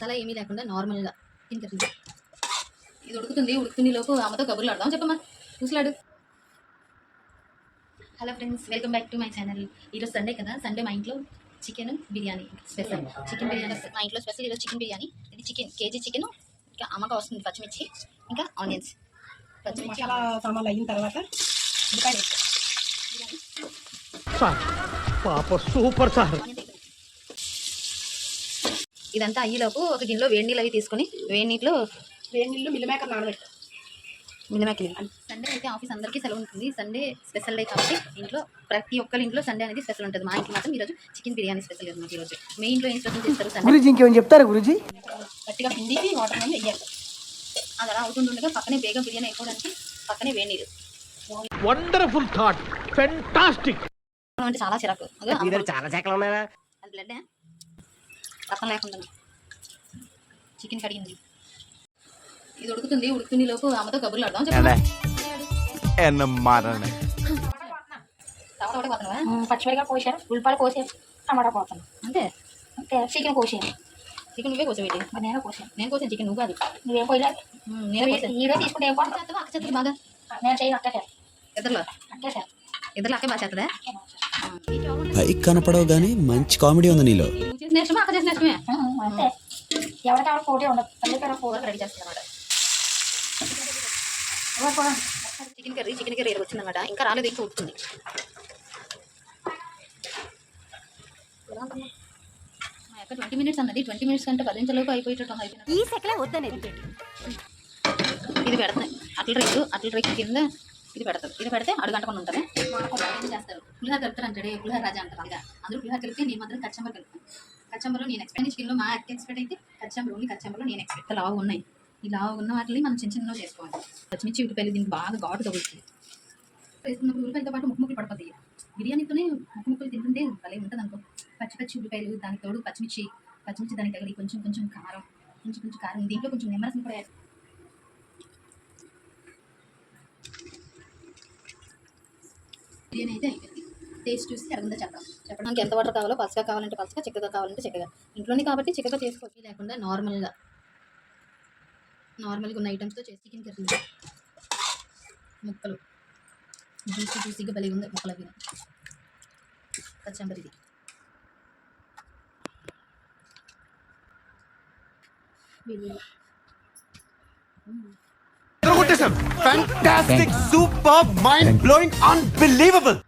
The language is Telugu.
తల ఏమీ లేకుండా నార్మల్గా ఇంకా ఇది ఉడుకుతుంది ఉడుకుతుంది లోపు అమ్మతో కబుర్లు ఆడదాం. చెప్పమ్మా చూసలాడు hello friends welcome back to my channel. ఈరోజు సండే కదా సండే మా ఇంట్లో chicken biryani special. Chicken biryani మా ఇంట్లో స్పెషల్ ఈరోజు చికెన్ బిర్యానీ. ఇది చికెన్ కేజీ చికెన్ ఇంకా అమ్మగా వస్తుంది పచ్చిమిర్చి ఇంకా ఆనియన్స్. పచ్చిమిర్చి సామాన్లు అయిన తర్వాత పాప సూపర్ సార్. ఇదంతా అయ్యేలోపు ఒక గిన్నెలో వేడి నీళ్ళు అవి తీసుకొని వేడి నీటిలో వేడి నీళ్ళు మిల్లి మేకర్ నానబెట్టాం మిలమకి సండే అయితే ఆఫీస్ అందరికీ సెలవు ఉంటుంది. సండే స్పెషల్ డే కాబట్టి ఇంట్లో ప్రతి ఒక్కరి ఇంట్లో సండే అనేది స్పెషల్ ఉంటుంది. మా ఇంట్లో మాత్రం ఈరోజు చికెన్ బిర్యానీ స్పెషల్ అనమాట ఈరోజు మీ ఇంట్లో ఏం స్పెషల్ చేస్తారు సండే? గురుజీ ఇంకేమైనా చెప్తారా గురుజీ? గట్టిగా పిండి వాటర్ మీద వేయాలి అది అలా అవుతుండగా పక్కనే బేగా బిర్యానీ అయిపోవడానికి పక్కనే వేడి నీరు. వండర్ఫుల్ థాట్ ఫెంటాస్టిక్ అంటే చాలా చిరాకు. చాలా శాఖలు ఉన్నాయా అది బ్లడ్ రసం లేకుండా చికెన్ కడిగింది ఇది ఉడుకుతుంది ఉడుకుతున్న లోపు ఆమెతో కబుర్లు ఆడదాం పచ్చిమిరకాయ కోసాను ఉల్లిపాయలు కోసాను టమాటా పోతాను అంతే. అంతే చికెన్ కోసాను. చికెన్ నువ్వే కోసేవేటి? నేను కోసాను. నేను కోసాను చికెన్ నువ్వు కాదు. నువ్వేం పోయలేదు నేను ఈ తీసుకుంటే ఏం పోతాను అక్క చెప్తుంది బాగా. నేను చేయను అట్టేసాను ఇద్దరులో? అట్టేసాను ఇద్దరు అక్క బాగా చేస్తుందా? పైకి కనపడవు గానీ మంచి కామెడీ ఉంది నీలో. అక్క చేసిన ఎవరికి ఎవరు ఉండదు. పోటీ రెడీ చేస్తానమాట ఎవరు కూడా చికెన్ కర్రీ చికెన్ కర్రీ వచ్చిందన్నమాట ఇంకా రాలేదు ఇంకా ఉడుతుంది ట్వంటీ మినిట్స్ అన్నది. ట్వంటీ మినిట్స్ కంటే పది నిమిషాలకు అయిపోయేటట్టు అయిపోయినా. ఈ సెకలే వద్దనేది. ఇది పెడతాయి అట్ల రేకు అట్ల రేకు కింద ఇది పెడతారు. ఇది పెడితే అడుగంటకుండా ఉంటుంది. ఏం చేస్తారు? పులిహార కలుపుతారు అంటాడు పులిహార రాజా అంటారు అలాగా అందరూ పులిహార కలిపితే నేను మాత్రం కచ్చంబర్ కలుపుతాను కచ్చంబర్లో నేను ఎక్స్పెక్ట్ చికెన్లో మా అక్క ఎక్స్పెక్ట్ అయితే కచ్చంబర్ ఓన్లీ కచ్చంబర్లో నేను ఎక్స్పెక్ట్ లావు ఉన్నాయి. ఈ లావు ఉన్న వాటిని మనం చిన్న చిన్నలో చేసుకోవాలి. పచ్చిమిర్చి ఉల్లిపాయలు దీనికి బాగా ఘాటు తగులుతుంది వేసుకున్నప్పుడు ఉల్లిపాయలతో పాటు ముక్కు ముక్కలు పడిపోతాయి. బిర్యానీతోనే ముక్కు ముక్కలు తింటుంటే భలే ఉంటుంది అనుకో. పచ్చి పచ్చి ఉల్లిపాయలు దానికి తోడు పచ్చిమిర్చి పచ్చిమిర్చి దానికి తగిలి కొంచెం కొంచెం కారం కొంచెం కొంచెం కారం దీంట్లో కొంచెం నిమ్మరసం కూడా బిర్యానీ అయితే అయిపోయింది. టేస్ట్ చూసి అరగందా చెప్పడం చెప్పడానికి ఎంత వాటర్ కావాలో పలుచగా కావాలంటే పలుచగా చిక్కగా కావాలంటే చిక్కగా. ఇంట్లోనే కాబట్టి చిక్కగా చేసుకోవచ్చు లేకుండా నార్మల్గా. నార్మల్గా ఉన్న ఐటమ్స్తో చేసి చికెన్ కర్రీ ముక్కలు. జ్యూసీ జ్యూసీగా భలే ఉంది ముక్కలు అవి Fantastic, fantastic, superb, mind blowing, unbelievable.